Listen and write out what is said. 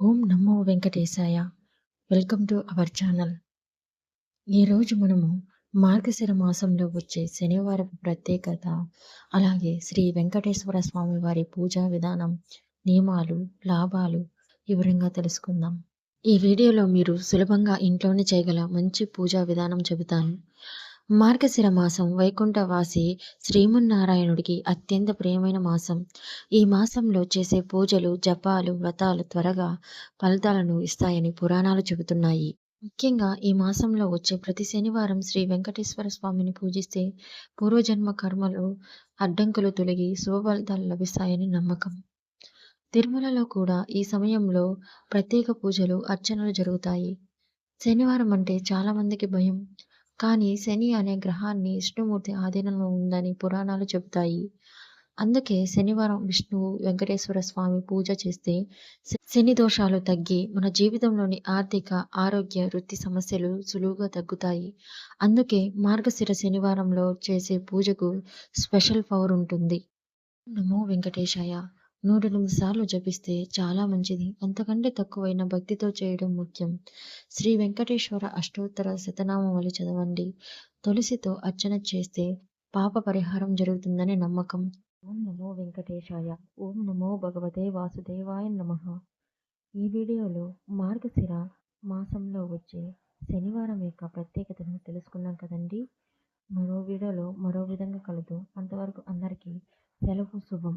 ఓం నమో వెంకటేశాయ. Welcome to our channel. ఈరోజు మనము మార్గశిర మాసంలో వచ్చే శనివారం ప్రత్యేకత అలాగే శ్రీ వెంకటేశ్వర స్వామి వారి పూజా విధానం నియమాలు లాభాలు వివరంగా తెలుసుకుందాం. ఈ వీడియోలో మీరు సులభంగా ఇంట్లోనే చేయగల మంచి పూజా విధానం చెబుతాను. మార్గశిర మాసం వైకుంఠవాసి శ్రీమన్నారాయణుడికి అత్యంత ప్రియమైన మాసం. ఈ మాసంలో చేసే పూజలు జపాలు వ్రతాలు త్వరగా ఫలితాలను ఇస్తాయని పురాణాలు చెబుతున్నాయి. ముఖ్యంగా ఈ మాసంలో వచ్చే ప్రతి శనివారం శ్రీ వెంకటేశ్వర స్వామిని పూజిస్తే పూర్వజన్మ కర్మలు అడ్డంకులు తొలగి శుభ ఫలితాలు లభిస్తాయని నమ్మకం. తిరుమలలో కూడా ఈ సమయంలో ప్రత్యేక పూజలు అర్చనలు జరుగుతాయి. శనివారం అంటే చాలా మందికి భయం. కానీ శని అనే గ్రహాన్ని విష్ణుమూర్తి ఆధీనంలో ఉందని పురాణాలు చెబుతాయి. అందుకే శనివారం విష్ణువు వెంకటేశ్వర స్వామి పూజ చేస్తే శని దోషాలు తగ్గి మన జీవితంలోని ఆర్థిక ఆరోగ్య వృత్తి సమస్యలు సులువుగా తగ్గుతాయి. అందుకే మార్గశిర శనివారంలో చేసే పూజకు స్పెషల్ పవర్ ఉంటుంది. నమో వెంకటేశాయ. నూట ఎనిమిది సార్లు జపిస్తే చాలా మంచిది. అంతకంటే తక్కువైన భక్తితో చేయడం ముఖ్యం. శ్రీ వెంకటేశ్వర అష్టోత్తర శతనామావళి చదవండి. తులసితో అర్చన చేస్తే పాప పరిహారం జరుగుతుందని నమ్మకం. ఓం నమో వెంకటేశాయ. ఓం నమో భగవతే వాసుదేవాయ నమ. ఈ వీడియోలో మార్గశిర మాసంలో వచ్చే శనివారం యొక్క ప్రత్యేకతను తెలుసుకున్నాం కదండి. మరో వీడియోలో మరో విధంగా కలుద్దాం అంతవరకు అందరికీ సెలవు శుభం.